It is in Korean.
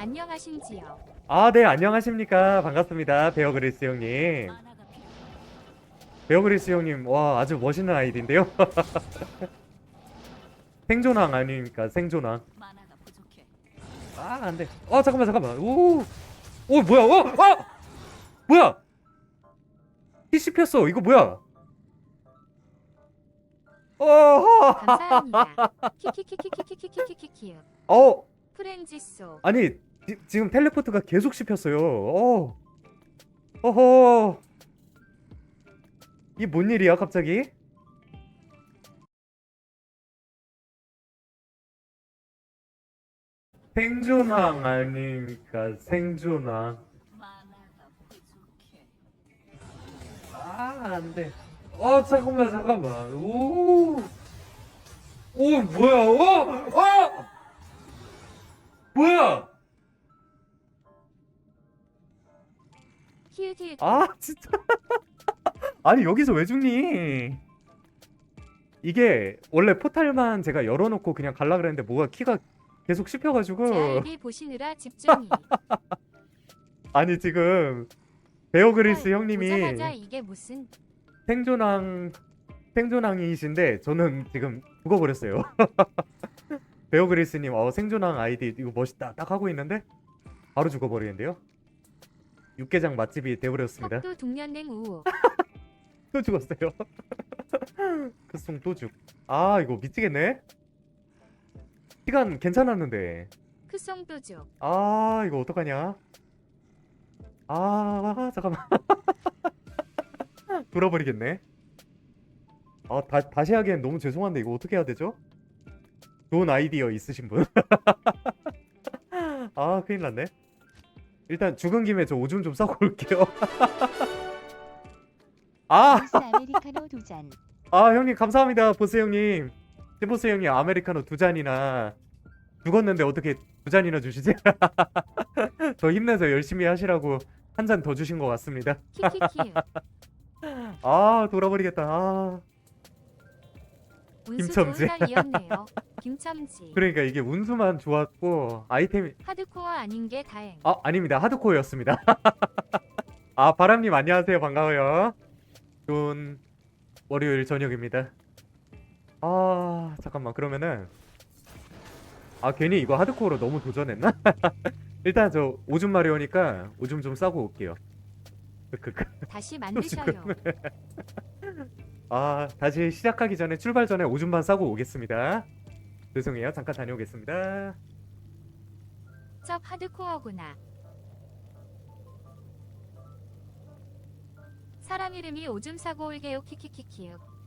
안녕하신지요. 아, 네, 안녕하십니까. 반갑습니다. 베어 그리스 형님. 만화가 필요. 베어 그리스 형님, 와, 아주 멋있는 아이디인데요. 생존왕 아닙니까? 생존왕. 만화가 부족해. 아, 안 돼. 어, 잠깐만, 잠깐만. 오, 오, 뭐야? 어, 어, 뭐야? 피 씹혔어. 이거 뭐야? 어, 감사합니다. 키키키키키키키키키키. 어, 프렌지소. 아니, 지, 지금 텔레포트가 계속 씹혔어요. 어, 어허. 이게 뭔 일이야, 갑자기? 생존왕 아닙니까? 생존왕. 아, 안 돼. 어, 잠깐만, 잠깐만. 오. 오, 뭐야, 어? 어! 뭐야? 히읗 히읗. 아, 진짜. 아니, 여기서 왜 죽니? 이게 원래 포탈만 제가 열어놓고 그냥 갈라 그랬는데 뭐가 키가 계속 씹혀가지고. 제 아이디 보시느라 집중이. 아니, 지금 베어그리스 형님이 보자마자 이게 무슨 생존왕 생존왕이신데 저는 지금 죽어버렸어요. 베어그리스님 어 생존왕 아이디 이거 멋있다 딱 하고 있는데 바로 죽어버리는데요. 육개장 맛집이 돼버렸습니다. 턱도 동년냉 우호. 또 죽었어요. 그송 또 죽. 아 이거 미치겠네. 시간 괜찮았는데. 크송도족. 아 이거 어떡하냐. 아 잠깐만. 돌아버리겠네. 아 다, 다시 하기엔 너무 죄송한데 이거 어떻게 해야 되죠? 좋은 아이디어 있으신 분? 아 큰일 났네. 일단 죽은 김에 저 오줌 좀 싸고 올게요. 아, 아메리카노 두 잔. 아 형님 감사합니다 보스 형님. 보스 형님 아메리카노 두 잔이나 죽었는데 어떻게 두 잔이나 주시지? 더 힘내서 열심히 하시라고 한 잔 더 주신 것 같습니다. 아 돌아버리겠다. 아 운수 김첨지. 좋은 날이었네요. 김첨지. 그러니까 이게 운수만 좋았고 아이템이 하드코어 아닌 게 다행. 아 아닙니다 하드코어였습니다. 아 바람님 안녕하세요 반가워요. 좋은 월요일 저녁입니다. 아 잠깐만 그러면은 아 괜히 이거 하드코어로 너무 도전했나? 일단 저 오줌 마려우니까 오줌 좀 싸고 올게요. 크크크. 다시 만드셔요. 아 다시 시작하기 전에 출발 전에 오줌만 싸고 오겠습니다. 죄송해요 잠깐 다녀오겠습니다. 첩 하드코어구나. 사람 이름이 오줌 사고 올게요 키키키키요.